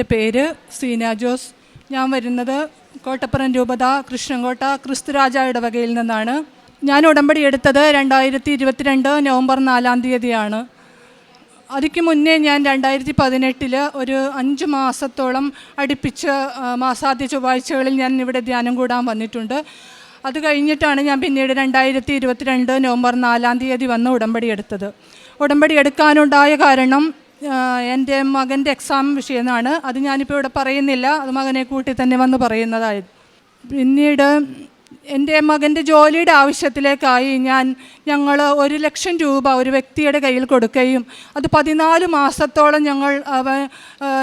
എന്റെ പേര് സീന ജോസ്. ഞാൻ വരുന്നത് കോട്ടപ്പുറം രൂപത കൃഷ്ണൻകോട്ട ക്രിസ്തുരാജായുടെ വകയിൽ നിന്നാണ്. ഞാൻ ഉടമ്പടി എടുത്തത് രണ്ടായിരത്തി ഇരുപത്തിരണ്ട് നവംബർ നാലാം തീയതിയാണ്. അതിക്ക് മുന്നേ ഞാൻ രണ്ടായിരത്തി പതിനെട്ടിൽ ഒരു അഞ്ച് മാസത്തോളം അടുപ്പിച്ച് മാസാദ്യ ചൊവ്വാഴ്ചകളിൽ ഞാൻ ഇവിടെ ധ്യാനം കൂടാൻ വന്നിട്ടുണ്ട്. അത് കഴിഞ്ഞിട്ടാണ് ഞാൻ പിന്നീട് രണ്ടായിരത്തി ഇരുപത്തിരണ്ട് നവംബർ നാലാം തീയതി വന്ന് ഉടമ്പടി എടുത്തത്. ഉടമ്പടി എടുക്കാനുണ്ടായ കാരണം എന്റെ മകന്റെ എക്സാം വിഷയമാണ്. അത് ഞാനിപ്പോൾ ഇവിടെ പറയുന്നില്ല. അത് മകനെ കൂട്ടി തന്നെ വന്ന് പറയുന്നതായി. പിന്നീട് എന്റെ മകന്റെ ജോലിയുടെ ആവശ്യത്തിലേക്കായി ഞാൻ ഞങ്ങൾ ഒരു ലക്ഷം രൂപ ഒരു വ്യക്തിയുടെ കയ്യിൽ കൊടുക്കുകയും അത് പതിനാല് മാസത്തോളം ഞങ്ങൾ അവ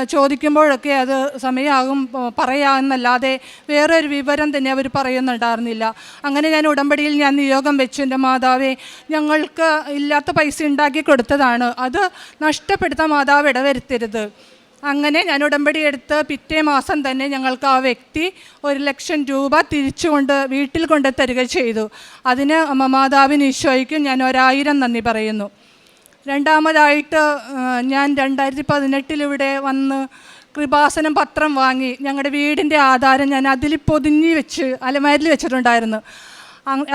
ചോദിക്കുമ്പോഴൊക്കെ അത് സമയമാകും പറയാമെന്നല്ലാതെ വേറൊരു വിവരം തന്നെ അവർ പറയുന്നുണ്ടായിരുന്നില്ല. അങ്ങനെ ഞാൻ ഉടമ്പടിയിൽ ഞാൻ നിയോഗം വെച്ചു. എന്റെ മാതാവേ ഞങ്ങൾക്ക് ഇല്ലാത്ത പൈസ ഉണ്ടാക്കി കൊടുത്തതാണ്. അത് നഷ്ടപ്പെടുത്താൻ മാതാവ് ഇടവരുത്തരുത്. അങ്ങനെ ഞാൻ ഉടമ്പടി എടുത്ത് പിറ്റേ മാസം തന്നെ ഞങ്ങൾക്ക് ആ വ്യക്തി ഒരു ലക്ഷം രൂപ തിരിച്ചു കൊണ്ട് വീട്ടിൽ കൊണ്ട് തരിക ചെയ്തു. അതിന് മാതാവിന് ഈശോയ്ക്കും ഞാൻ ഒരായിരം നന്ദി പറയുന്നു. രണ്ടാമതായിട്ട് ഞാൻ രണ്ടായിരത്തി പതിനെട്ടിലിവിടെ വന്ന് കൃപാസനം പത്രം വാങ്ങി. ഞങ്ങളുടെ വീടിന്റെ ആധാരം ഞാൻ അതിൽ പൊതിഞ്ഞ് വെച്ച് അലമാരിൽ വെച്ചിട്ടുണ്ടായിരുന്നു.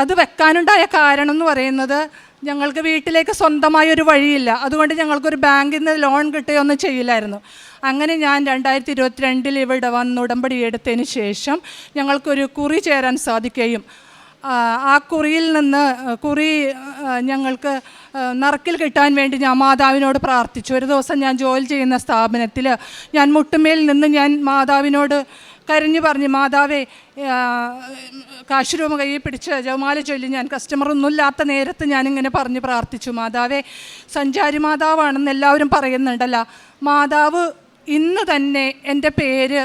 അത് വെക്കാനുണ്ടായ കാരണം എന്ന് പറയുന്നത് ഞങ്ങൾക്ക് വീട്ടിലേക്ക് സ്വന്തമായ ഒരു വഴിയില്ല. അതുകൊണ്ട് ഞങ്ങൾക്കൊരു ബാങ്കിൽ നിന്ന് ലോൺ കിട്ടുകയൊന്നും ചെയ്യില്ലായിരുന്നു. അങ്ങനെ ഞാൻ രണ്ടായിരത്തി ഇരുപത്തിരണ്ടിൽ ഇവിടെ വന്ന് ഉടമ്പടി എടുത്തതിന് ശേഷം ഞങ്ങൾക്കൊരു കുറി ചേരാൻ സാധിക്കുകയും ആ, കുറിയിൽ നിന്ന് കുറി ഞങ്ങൾക്ക് നറുക്കിൽ കിട്ടാൻ വേണ്ടി ഞാൻ മാതാവിനോട് പ്രാർത്ഥിച്ചു. ഒരു ദിവസം ഞാൻ ജോലി ചെയ്യുന്ന സ്ഥാപനത്തിൽ ഞാൻ മുട്ടുമേൽ നിന്ന് ഞാൻ മാതാവിനോട് കരഞ്ഞു പറഞ്ഞു മാതാവേ കാശുരൂമ കാശ് കയ്യിൽ പിടിച്ച് ജവമാല ചൊല്ലി ഞാൻ കസ്റ്റമർ ഒന്നുമില്ലാത്ത നേരത്ത് ഞാനിങ്ങനെ പറഞ്ഞ് പ്രാർത്ഥിച്ചു. മാതാവേ സഞ്ചാരി മാതാവാണെന്ന് എല്ലാവരും പറയുന്നുണ്ടല്ലോ. മാതാവ് ഇന്ന് തന്നെ എന്റെ പേര്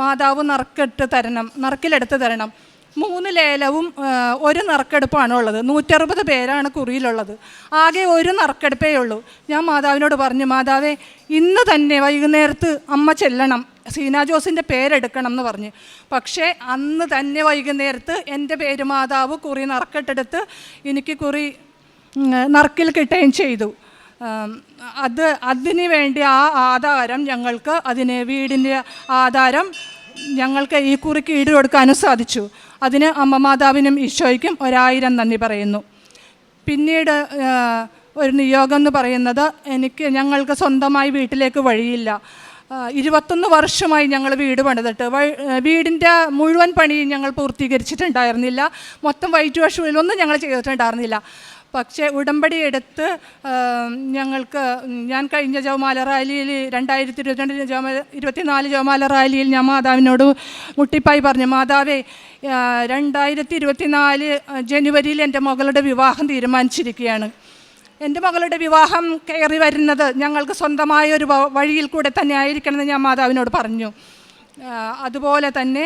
മാതാവ് നറുക്കിട്ട് തരണം നറുക്കിലെടുത്ത് തരണം. മൂന്ന് ലേലവും ഒരു നറുക്കെടുപ്പാണ് ഉള്ളത്. നൂറ്ററുപത് പേരാണ് കുറിയിലുള്ളത്. ആകെ ഒരു നറുക്കെടുപ്പേ ഉള്ളൂ. ഞാൻ മാതാവിനോട് പറഞ്ഞു മാതാവേ ഇന്ന് തന്നെ വൈകുന്നേരത്ത് അമ്മ ചെല്ലണം. സീന ജോസിന്റെ പേരെടുക്കണം എന്ന് പറഞ്ഞ്. പക്ഷേ അന്ന് തന്നെ വൈകുന്നേരത്ത് എന്റെ പേര് മാതാവ് കുറി നറുക്കെട്ടെടുത്ത് എനിക്ക് കുറി നറുക്കിൽ കിട്ടുകയും ചെയ്തു. അത് അതിന് വേണ്ടി ആ ആധാരം ഞങ്ങൾക്ക് അതിന് വീടിന്റെ ആധാരം ഞങ്ങൾക്ക് ഈ കുറിക്ക് ഈട് കൊടുക്കാനും സാധിച്ചു. അതിന് അമ്മ മാതാവിനും ഈശോയ്ക്കും ഒരായിരം നന്ദി പറയുന്നു. പിന്നീട് ഒരു നിയോഗം എന്ന് പറയുന്നത് എനിക്ക് ഞങ്ങൾക്ക് സ്വന്തമായി വീട്ടിലേക്ക് വഴിയില്ല. ഇരുപത്തൊന്ന് വർഷമായി ഞങ്ങൾ വീട് പണിതിട്ട്. വീടിന്റെ മുഴുവൻ പണിയും ഞങ്ങൾ പൂർത്തീകരിച്ചിട്ടുണ്ടായിരുന്നില്ല. മൊത്തം വൈറ്റ് വാഷ് ഞങ്ങൾ ചെയ്തിട്ടുണ്ടായിരുന്നില്ല. പക്ഷേ ഉടമ്പടി എടുത്ത് ഞങ്ങൾക്ക് ഞാൻ കഴിഞ്ഞ ജവമാല റാലിയിൽ രണ്ടായിരത്തി ഇരുപത്തിരണ്ട് ജവമാല ഇരുപത്തിനാല് ജവമാല റാലിയിൽ ഞാൻ മാതാവിനോട് മുട്ടിപ്പായി പറഞ്ഞു മാതാവേ രണ്ടായിരത്തി ഇരുപത്തിനാല് ജനുവരിയിൽ എന്റെ മകളുടെ വിവാഹം തീരുമാനിച്ചിരിക്കുകയാണ്. എന്റെ മകളുടെ വിവാഹം കയറി വരുന്നത് ഞങ്ങൾക്ക് സ്വന്തമായ ഒരു വഴിയിൽ കൂടെ തന്നെ ആയിരിക്കണമെന്ന് ഞാൻ മാതാവിനോട് പറഞ്ഞു. അതുപോലെ തന്നെ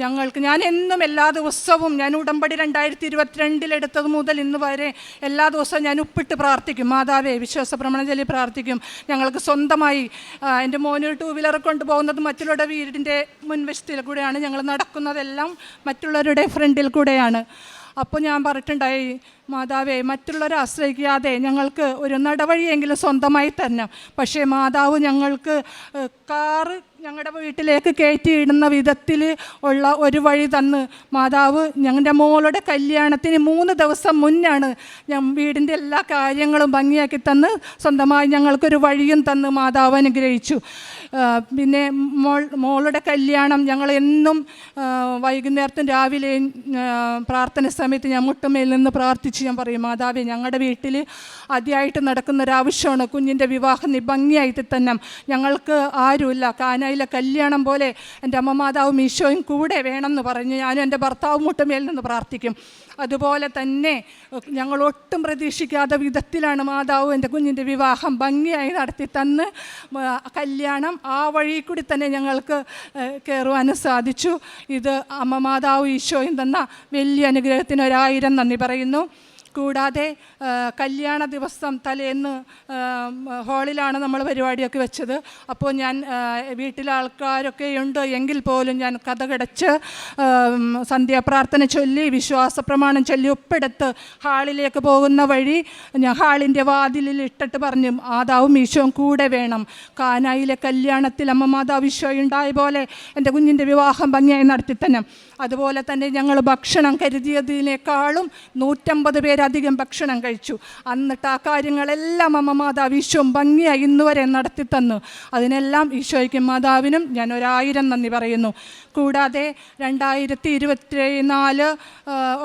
ഞങ്ങൾക്ക് ഞാൻ എന്നും എല്ലാ ദിവസവും ഞാൻ ഉടമ്പടി രണ്ടായിരത്തി ഇരുപത്തിരണ്ടിലെടുത്തത് മുതൽ ഇന്ന് വരെ എല്ലാ ദിവസവും ഞാൻ ഉപ്പിട്ട് പ്രാർത്ഥിക്കും. മാതാവേ വിശ്വാസ ഭ്രമണജലി പ്രാർത്ഥിക്കും. ഞങ്ങൾക്ക് സ്വന്തമായി എന്റെ മോന് ടൂ വീലർ കൊണ്ടുപോകുന്നത് മറ്റുള്ളവരുടെ വീടിന്റെ മുൻവശത്തിൽ കൂടെയാണ് ഞങ്ങൾ നടക്കുന്നതെല്ലാം മറ്റുള്ളവരുടെ ഫ്രണ്ടിൽ കൂടെയാണ്. അപ്പോൾ ഞാൻ പറഞ്ഞിട്ടുണ്ടായി മാതാവേ മറ്റുള്ളവരെ ആശ്രയിക്കാതെ ഞങ്ങൾക്ക് ഒരു നടവഴിയെങ്കിലും സ്വന്തമായി തരണം. പക്ഷേ മാതാവ് ഞങ്ങൾക്ക് കാറ് ഞങ്ങളുടെ വീട്ടിലേക്ക് കയറ്റിയിടുന്ന വിധത്തിൽ ഉള്ള ഒരു വഴി തന്ന്. മാതാവ് ഞങ്ങളുടെ മോളുടെ കല്യാണത്തിന് മൂന്ന് ദിവസം മുന്നാണ് ഞാൻ വീടിന്റെ എല്ലാ കാര്യങ്ങളും ഭംഗിയാക്കി തന്ന് സ്വന്തമായി ഞങ്ങൾക്കൊരു വഴിയും തന്ന് മാതാവ് അനുഗ്രഹിച്ചു. പിന്നെ മോൾ മോളുടെ കല്യാണം ഞങ്ങൾ എന്നും വൈകുന്നേരത്തും രാവിലെയും പ്രാർത്ഥന സമയത്ത് ഞാൻ മുട്ടുമേൽ നിന്ന് പ്രാർത്ഥിച്ച് ഞാൻ പറയും മാതാവേ ഞങ്ങളുടെ വീട്ടിൽ ആദ്യമായിട്ട് നടക്കുന്ന ഒരു ആവശ്യമാണ് കുഞ്ഞിന്റെ വിവാഹം ഭംഗിയായിട്ട് തന്നെ ഞങ്ങൾക്ക് ആരുമില്ല. കാനായിലെ കല്യാണം പോലെ എന്റെ അമ്മ മാതാവും ഈശോയും കൂടെ വേണമെന്ന് പറഞ്ഞ് ഞാനും എന്റെ ഭർത്താവും മുട്ടുമേൽ നിന്ന് പ്രാർത്ഥിക്കും. അതുപോലെ തന്നെ ഞങ്ങൾ ഒട്ടും പ്രതീക്ഷിക്കാത്ത വിധത്തിലാണ് മാതാവ് എന്റെ കുഞ്ഞിന്റെ വിവാഹം ഭംഗിയായി നടത്തി തന്ന് കല്യാണം ആ വഴി കൂടി തന്നെ ഞങ്ങൾക്ക് കയറുവാനും സാധിച്ചു. ഇത് അമ്മ മാതാവ് ഈശോയും തന്ന വലിയ അനുഗ്രഹത്തിന് ഒരായിരം നന്ദി പറയുന്നു. കൂടാതെ കല്യാണ ദിവസം തലേന്ന് ഹാളിലാണ് നമ്മൾ പരിപാടിയൊക്കെ വെച്ചത്. അപ്പോൾ ഞാൻ വീട്ടിലെ ആൾക്കാരൊക്കെ ഉണ്ട് എങ്കിൽ പോലും ഞാൻ കഥ സന്ധ്യാപ്രാർത്ഥന ചൊല്ലി വിശ്വാസ പ്രമാണം ചൊല്ലി ഒപ്പെടുത്ത് ഹാളിലേക്ക് പോകുന്ന വഴി ഞാൻ ഹാളിന്റെ വാതിലിൽ ഇട്ടിട്ട് പറഞ്ഞു മാതാവും ഈശോയും കൂടെ വേണം. കാനായിലെ കല്യാണത്തിൽ അമ്മ മാതാവ് ഈശോ ഉണ്ടായ പോലെ എന്റെ കുഞ്ഞിന്റെ വിവാഹം ഭംഗിയായി നടത്തിത്തന്നെ. അതുപോലെ തന്നെ ഞങ്ങൾ ഭക്ഷണം കരുതിയതിനേക്കാളും നൂറ്റമ്പത് പേരധികം ഭക്ഷണം കഴിച്ചു. എന്നിട്ട് ആ കാര്യങ്ങളെല്ലാം അമ്മ മാതാവ് ഈശോയും ഭംഗിയായി ഇന്ന് വരെ നടത്തി തന്നു. അതിനെല്ലാം ഈശോയ്ക്കും മാതാവിനും ഞാൻ ഒരായിരം നന്ദി പറയുന്നു. കൂടാതെ രണ്ടായിരത്തി ഇരുപത്തി നാല്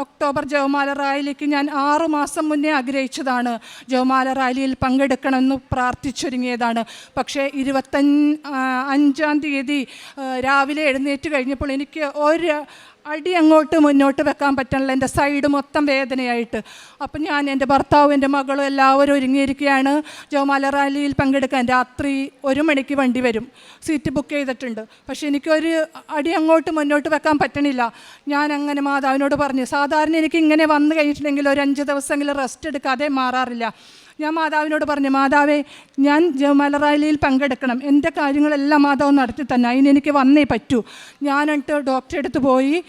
ഒക്ടോബർ ജവമാല റാലിക്ക് ഞാൻ ആറു മാസം മുന്നേ ആഗ്രഹിച്ചതാണ്. ജവമാല റാലിയിൽ പങ്കെടുക്കണമെന്ന് പ്രാർത്ഥിച്ചൊരുങ്ങിയതാണ്. പക്ഷേ ഇരുപത്തഞ്ച് അഞ്ചാം തീയതി രാവിലെ എഴുന്നേറ്റ് കഴിഞ്ഞപ്പോൾ എനിക്ക് ഒരു അടി അങ്ങോട്ട് മുന്നോട്ട് വെക്കാൻ പറ്റണില്ല. എന്റെ സൈഡ് മൊത്തം വേദനയായിട്ട്. അപ്പം ഞാൻ എന്റെ ഭർത്താവും എന്റെ മകളും എല്ലാവരും ഒരുങ്ങിയിരിക്കുകയാണ്. ജോമാല റാലിയിൽ പങ്കെടുക്കാൻ രാത്രി ഒരു മണിക്ക് വണ്ടി വരും. സീറ്റ് ബുക്ക് ചെയ്തിട്ടുണ്ട്. പക്ഷേ എനിക്കൊരു അടി അങ്ങോട്ട് മുന്നോട്ട് വെക്കാൻ പറ്റണില്ല. ഞാൻ അങ്ങനെ മാതാവിനോട് പറഞ്ഞു സാധാരണ എനിക്ക് ഇങ്ങനെ വന്നു കഴിഞ്ഞിട്ടുണ്ടെങ്കിൽ ഒരു അഞ്ച് ദിവസമെങ്കിലും റെസ്റ്റ് എടുക്കാതെ മാറാറില്ല. ഞാൻ മാതാവിനോട് പറഞ്ഞു മാതാവേ ഞാൻ മലറാലിയിൽ റാലിയിൽ പങ്കെടുക്കണം. എന്റെ കാര്യങ്ങളെല്ലാം മാതാവ് നടത്തി തന്നെ. അതിന് എനിക്ക് വന്നേ പറ്റൂ. ഞാനിട്ട് ഡോക്ടറെ അടുത്ത് പോയി.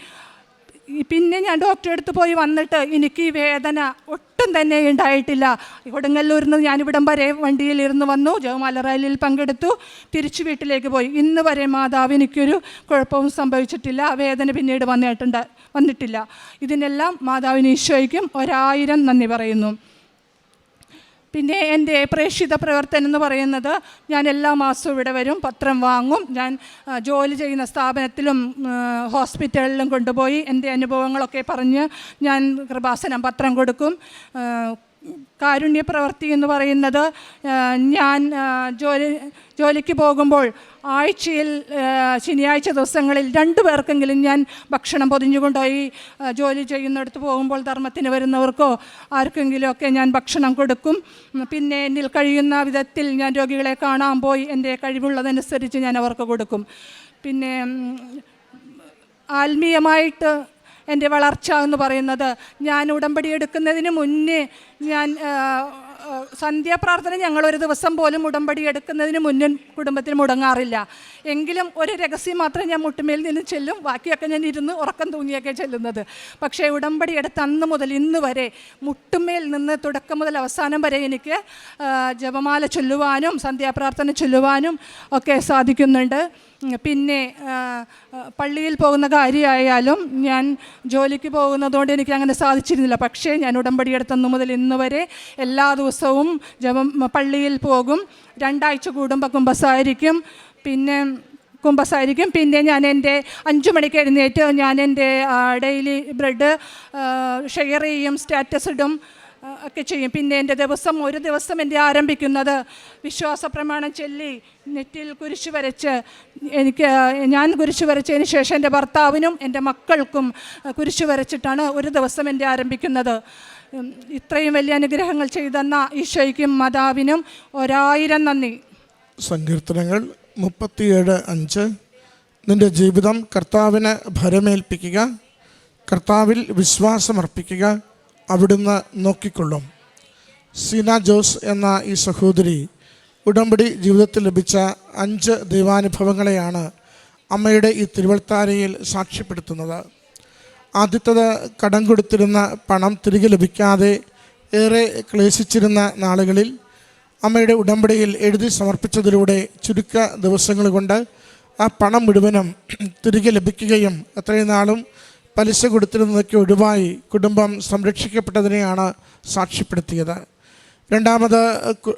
പിന്നെ ഞാൻ ഡോക്ടറെ അടുത്ത് പോയി വന്നിട്ട് എനിക്ക് ഈ വേദന ഒട്ടും തന്നെ ഉണ്ടായിട്ടില്ല. കൊടുങ്ങല്ലൂരിൽ നിന്ന് ഞാനിവിടം വരെ വണ്ടിയിലിരുന്ന് വന്നു ജവമാല പങ്കെടുത്തു തിരിച്ചു വീട്ടിലേക്ക് പോയി. ഇന്ന് വരെ മാതാവ് എനിക്കൊരു കുഴപ്പവും സംഭവിച്ചിട്ടില്ല. വേദന പിന്നീട് വന്നിട്ടുണ്ട് വന്നിട്ടില്ല. ഇതിനെല്ലാം മാതാവിന് ഈശോയ്ക്കും ഒരായിരം നന്ദി പറയുന്നു. പിന്നെ എന്റെ പ്രേക്ഷിത പ്രവർത്തനം എന്ന് പറയുന്നത് ഞാൻ എല്ലാ മാസവും ഇവിടെ വരും പത്രം വാങ്ങും. ഞാൻ ജോലി ചെയ്യുന്ന സ്ഥാപനത്തിലും ഹോസ്പിറ്റലിലും കൊണ്ടുപോയി എന്റെ അനുഭവങ്ങളൊക്കെ പറഞ്ഞ് ഞാൻ കൃപാസനം പത്രം കൊടുക്കും. കാരുണ്യ പ്രവൃത്തി എന്ന് പറയുന്നത് ഞാൻ ജോലി ജോലിക്ക് പോകുമ്പോൾ ആഴ്ചയിൽ ശനിയാഴ്ച ദിവസങ്ങളിൽ രണ്ടു പേർക്കെങ്കിലും ഞാൻ ഭക്ഷണം പൊതിഞ്ഞു കൊണ്ടുപോയി ജോലി ചെയ്യുന്നിടത്ത് പോകുമ്പോൾ ധർമ്മത്തിന് വരുന്നവർക്കോ ആർക്കെങ്കിലുമൊക്കെ ഞാൻ ഭക്ഷണം കൊടുക്കും. പിന്നെ എന്നിൽ കഴിയുന്ന വിധത്തിൽ ഞാൻ രോഗികളെ കാണാൻ പോയി എന്റെ കഴിവുള്ളതനുസരിച്ച് ഞാൻ അവർക്ക് കൊടുക്കും. പിന്നെ ആത്മീയമായിട്ട് എന്റെ വളർച്ച എന്ന് പറയുന്നത്. ഞാൻ ഉടമ്പടി എടുക്കുന്നതിന് മുന്നേ ഞാൻ സന്ധ്യാപ്രാർത്ഥന ഞങ്ങളൊരു ദിവസം പോലും ഉടമ്പടി എടുക്കുന്നതിന് മുന്നിൽ കുടുംബത്തിൽ മുടങ്ങാറില്ല. എങ്കിലും ഒരു രഹസ്യം മാത്രമേ ഞാൻ മുട്ടുമേൽ നിന്ന് ചെല്ലും. ബാക്കിയൊക്കെ ഞാൻ ഇരുന്ന് ഉറക്കം തൂങ്ങിയൊക്കെ ചെല്ലുന്നത്. പക്ഷേ ഉടമ്പടി എടുത്ത അന്ന് മുതൽ ഇന്ന് വരെ മുട്ടുമേൽ നിന്ന് തുടക്കം മുതൽ അവസാനം വരെ എനിക്ക് ജപമാല ചൊല്ലുവാനും സന്ധ്യാപ്രാർത്ഥന ചൊല്ലുവാനും ഒക്കെ സാധിക്കുന്നുണ്ട്. പിന്നെ പള്ളിയിൽ പോകുന്ന കാര്യമായാലും ഞാൻ ജോലിക്ക് പോകുന്നതുകൊണ്ട് എനിക്ക് അങ്ങനെ സാധിച്ചിരുന്നില്ല. പക്ഷേ ഞാൻ ഉടമ്പടി എടുത്തന്നു മുതൽ ഇന്ന് വരെ എല്ലാ ദിവസവും ജപം പള്ളിയിൽ പോകും. രണ്ടാഴ്ച കൂടുമ്പോൾ കുമ്പസായിരിക്കും പിന്നെ കുമ്പസായിരിക്കും പിന്നെ ഞാൻ എന്റെ അഞ്ചു മണിക്ക് എഴുന്നേറ്റ് ഞാൻ എന്റെ ഡെയിലി ബ്രെഡ് ഷെയർ ചെയ്യും സ്റ്റാറ്റസ് ഇടും. ഒക്കെ ചെയ്യും. പിന്നെ എന്റെ ദിവസം ഒരു ദിവസം എന്റെ ആരംഭിക്കുന്നത് വിശ്വാസ പ്രമാണം ചൊല്ലി നെറ്റിൽ കുരിശ് വരച്ച് എനിക്ക് ഞാൻ കുരിശ് വരച്ചതിന് ശേഷം എന്റെ ഭർത്താവിനും എന്റെ മക്കൾക്കും കുരിശു വരച്ചിട്ടാണ് ഒരു ദിവസം എന്റെ ആരംഭിക്കുന്നത്. ഇത്രയും വലിയ അനുഗ്രഹങ്ങൾ ചെയ്തെന്ന ഈശോയ്ക്കും മാതാവിനും ഒരായിരം നന്ദി. സങ്കീർത്തനങ്ങൾ മുപ്പത്തിയേഴ് അഞ്ച്. നിന്റെ ജീവിതം കർത്താവിനെ ഭരമേൽപ്പിക്കുക കർത്താവിൽ വിശ്വാസമർപ്പിക്കുക അവിടുന്ന് നോക്കിക്കൊള്ളും. സീന ജോസ് എന്ന ഈ സഹോദരി ഉടമ്പടി ജീവിതത്തിൽ ലഭിച്ച അഞ്ച് ദൈവാനുഭവങ്ങളെയാണ് അമ്മയുടെ ഈ തിരുവൾത്താരയിൽ സാക്ഷ്യപ്പെടുത്തുന്നത്. ആദ്യത്തത് കടം കൊടുത്തിരുന്ന പണം തിരികെ ലഭിക്കാതെ ഏറെ ക്ലേശിച്ചിരുന്ന നാളുകളിൽ അമ്മയുടെ ഉടമ്പടിയിൽ എഴുതി സമർപ്പിച്ചതിലൂടെ ചുരുക്ക ദിവസങ്ങൾ കൊണ്ട് ആ പണം മുഴുവനും തിരികെ ലഭിക്കുകയും അത്രയും നാളും പലിശ കൊടുത്തിരുന്നതൊക്കെ ഒഴിവായി കുടുംബം സംരക്ഷിക്കപ്പെട്ടതിനെയാണ് സാക്ഷ്യപ്പെടുത്തിയത്. രണ്ടാമത്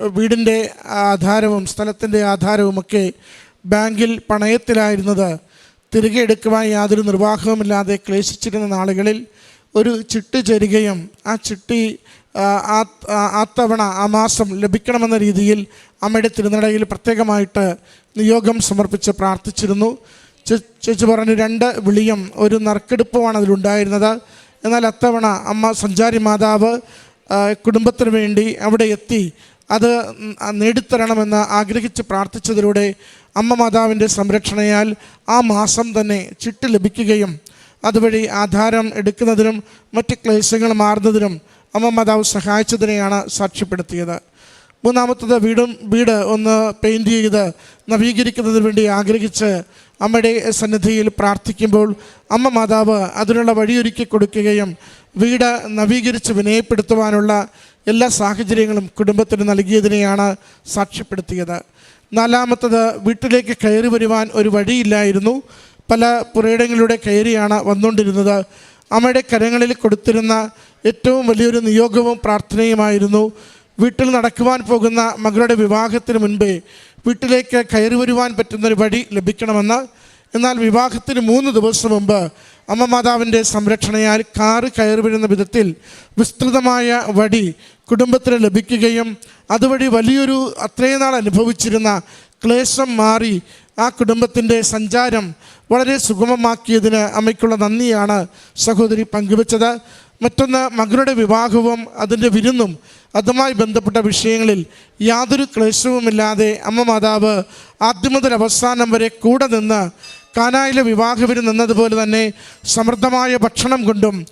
വീടിന്റെ ആധാരവും സ്ഥലത്തിന്റെ ആധാരവുമൊക്കെ ബാങ്കിൽ പണയത്തിലായിരുന്നത് തിരികെ എടുക്കുവാൻ യാതൊരു നിർവാഹവുമില്ലാതെ ക്ലേശിച്ചിരുന്ന നാളുകളിൽ ഒരു ചിട്ടി ചേരുകയും ആ ചിട്ടി ആ, തവണ ആ മാസം ലഭിക്കണമെന്ന രീതിയിൽ അമ്മയുടെ തിരുനടയിൽ പ്രത്യേകമായിട്ട് നിയോഗം സമർപ്പിച്ച് പ്രാർത്ഥിച്ചിരുന്നു. ചേച്ചി പറഞ്ഞു രണ്ട് വിളിയും ഒരു നറുക്കെടുപ്പുമാണ് അതിലുണ്ടായിരുന്നത്. എന്നാൽ അത്തവണ അമ്മ സഞ്ചാരി മാതാവ് കുടുംബത്തിന് വേണ്ടി അവിടെ എത്തി അത് നേടിത്തരണമെന്ന് ആഗ്രഹിച്ച് പ്രാർത്ഥിച്ചതിലൂടെ അമ്മ മാതാവിന്റെ സംരക്ഷണയാൽ ആ മാസം തന്നെ ചിട്ട് ലഭിക്കുകയും അതുവഴി ആധാരം എടുക്കുന്നതിനും മറ്റ് ക്ലേശങ്ങൾ മാറുന്നതിനും അമ്മ മാതാവ് സഹായിച്ചതിനെയാണ് സാക്ഷ്യപ്പെടുത്തിയത്. മൂന്നാമത്തത് വീടും വീട് ഒന്ന് പെയിന്റ് ചെയ്ത് നവീകരിക്കുന്നതിന് വേണ്ടി ആഗ്രഹിച്ച് അമ്മയുടെ സന്നിധിയിൽ പ്രാർത്ഥിക്കുമ്പോൾ അമ്മ മാതാവ് അതിനുള്ള വഴിയൊരുക്കി കൊടുക്കുകയും വീട് നവീകരിച്ച് വിനയപ്പെടുത്തുവാനുള്ള എല്ലാ സാഹചര്യങ്ങളും കുടുംബത്തിന് നൽകിയതിനെയാണ് സാക്ഷ്യപ്പെടുത്തിയത്. നാലാമത്തത് വീട്ടിലേക്ക് കയറി വരുവാൻ ഒരു വഴിയില്ലായിരുന്നു. പല പുരയിടങ്ങളിലൂടെ കയറിയാണ് വന്നുകൊണ്ടിരുന്നത്. അമ്മയുടെ കരങ്ങളിൽ കൊടുത്തിരുന്ന ഏറ്റവും വലിയൊരു നിയോഗവും പ്രാർത്ഥനയുമായിരുന്നു. വീട്ടിൽ നടക്കുവാൻ പോകുന്ന മകളുടെ വിവാഹത്തിന് മുൻപേ വീട്ടിലേക്ക് കയറി വരുവാൻ പറ്റുന്നൊരു വഴി ലഭിക്കണമെന്ന്. എന്നാൽ വിവാഹത്തിന് മൂന്ന് ദിവസം മുമ്പ് അമ്മ മാതാവിന്റെ സംരക്ഷണയാൽ കാറ് കയറി വരുന്ന വിധത്തിൽ വിസ്തൃതമായ വടി കുടുംബത്തിന് ലഭിക്കുകയും അതുവഴി വലിയൊരു അത്രയും നാൾ അനുഭവിച്ചിരുന്ന ക്ലേശം മാറി ആ കുടുംബത്തിന്റെ സഞ്ചാരം വളരെ സുഗമമാക്കിയതിന് അമ്മയ്ക്കുള്ള നന്ദിയാണ് സഹോദരി പങ്കുവച്ചത്. മറ്റൊന്ന് മകളുടെ വിവാഹവും അതിന്റെ വിരുന്നും അതുമായി ബന്ധപ്പെട്ട വിഷയങ്ങളിൽ യാതൊരു ക്ലേശവുമില്ലാതെ അമ്മ മാതാവ് ആദ്യം മുതൽ അവസാനം വരെ കൂടെ നിന്ന് കാനായിലെ വിവാഹവിരു നിന്നതുപോലെ തന്നെ സമൃദ്ധമായ ഭക്ഷണം കൊണ്ടും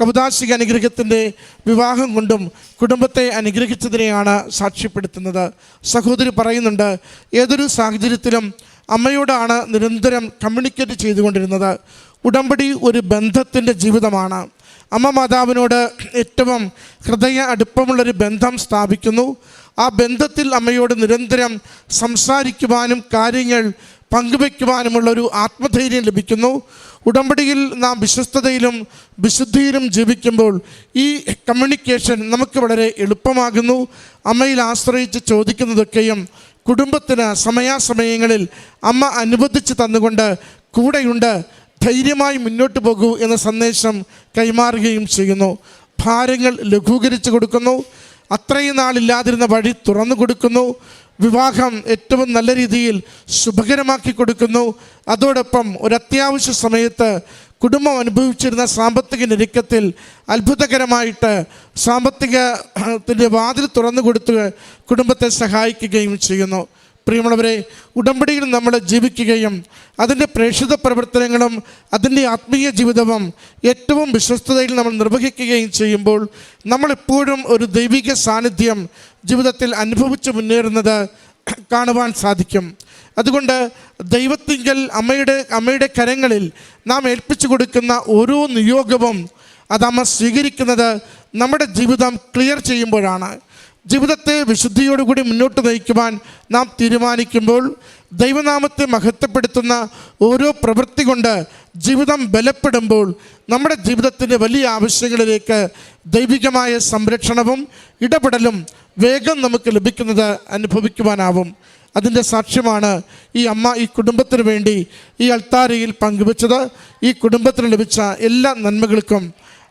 കൗതാശിക അനുഗ്രഹത്തിന്റെ വിവാഹം കൊണ്ടും കുടുംബത്തെ അനുഗ്രഹിച്ചതിനെയാണ് സാക്ഷ്യപ്പെടുത്തുന്നത്. സഹോദരി പറയുന്നുണ്ട് ഏതൊരു സാഹചര്യത്തിലും അമ്മയോടാണ് നിരന്തരം കമ്മ്യൂണിക്കേറ്റ് ചെയ്തുകൊണ്ടിരുന്നത്. ഉടമ്പടി ഒരു ബന്ധത്തിന്റെ ജീവിതമാണ്. അമ്മ മാതാവിനോട് ഏറ്റവും ഹൃദയ അടുപ്പമുള്ളൊരു ബന്ധം സ്ഥാപിക്കുന്നു. ആ ബന്ധത്തിൽ അമ്മയോട് നിരന്തരം സംസാരിക്കുവാനും കാര്യങ്ങൾ പങ്കുവയ്ക്കുവാനുമുള്ളൊരു ആത്മധൈര്യം ലഭിക്കുന്നു. ഉടമ്പടിയിൽ നാം വിശ്വസ്തതയിലും വിശുദ്ധിയിലും ജീവിക്കുമ്പോൾ ഈ കമ്മ്യൂണിക്കേഷൻ നമുക്ക് വളരെ എളുപ്പമാകുന്നു. അമ്മയിൽ ആശ്രയിച്ച് ചോദിക്കുന്നതൊക്കെയും കുടുംബത്തിന് സമയാസമയങ്ങളിൽ അമ്മ അനുവദിച്ച് തന്നുകൊണ്ട് കൂടെയുണ്ട്. ധൈര്യമായി മുന്നോട്ട് പോകൂ എന്ന സന്ദേശം കൈമാറുകയും ചെയ്യുന്നു. ഭാരങ്ങൾ ലഘൂകരിച്ചു കൊടുക്കുന്നു. അത്രയും നാളില്ലാതിരുന്ന വഴി തുറന്നു കൊടുക്കുന്നു. വിവാഹം ഏറ്റവും നല്ല രീതിയിൽ ശുഭകരമാക്കി കൊടുക്കുന്നു. അതോടൊപ്പം ഒരു അത്യാവശ്യ സമയത്ത് കുടുംബം അനുഭവിച്ചിരുന്ന സാമ്പത്തിക ഞെരുക്കത്തിൽ അത്ഭുതകരമായിട്ട് സാമ്പത്തികത്തിന്റെ വാതിൽ തുറന്നു കൊടുത്ത് കുടുംബത്തെ സഹായിക്കുകയും ചെയ്യുന്നു. പ്രിയമുള്ളവരെ ഉടമ്പടിയിൽ നമ്മൾ ജീവിക്കുകയും അതിന്റെ പ്രേക്ഷിത പ്രവർത്തനങ്ങളും അതിന്റെ ആത്മീയ ജീവിതവും ഏറ്റവും വിശ്വസ്തതയിൽ നമ്മൾ നിർവഹിക്കുകയും ചെയ്യുമ്പോൾ നമ്മളെപ്പോഴും ഒരു ദൈവിക സാന്നിധ്യം ജീവിതത്തിൽ അനുഭവിച്ച് മുന്നേറുന്നത് കാണുവാൻ സാധിക്കും. അതുകൊണ്ട് ദൈവത്തിങ്കൽ അമ്മയുടെ അമ്മയുടെ കരങ്ങളിൽ നാം ഏൽപ്പിച്ചു കൊടുക്കുന്ന ഓരോ നിയോഗവും അത് അമ്മ സ്വീകരിക്കുന്നത് നമ്മുടെ ജീവിതം ക്ലിയർ ചെയ്യുമ്പോഴാണ്. ജീവിതത്തെ വിശുദ്ധിയോടുകൂടി മുന്നോട്ട് നയിക്കുവാൻ നാം തീരുമാനിക്കുമ്പോൾ ദൈവനാമത്തെ മഹത്വപ്പെടുത്തുന്ന ഓരോ പ്രവൃത്തി കൊണ്ട് ജീവിതം ബലപ്പെടുമ്പോൾ നമ്മുടെ ജീവിതത്തിന്റെ വലിയ ആവശ്യങ്ങളിലേക്ക് ദൈവികമായ സംരക്ഷണവും ഇടപെടലും വേഗം നമുക്ക് ലഭിക്കുന്നത് അനുഭവിക്കുവാനാവും. അതിന്റെ സാക്ഷ്യമാണ് ഈ അമ്മ ഈ കുടുംബത്തിന് വേണ്ടി ഈ അൾത്താരയിൽ പങ്കുവച്ചത്. ഈ കുടുംബത്തിന് ലഭിച്ച എല്ലാ നന്മകൾക്കും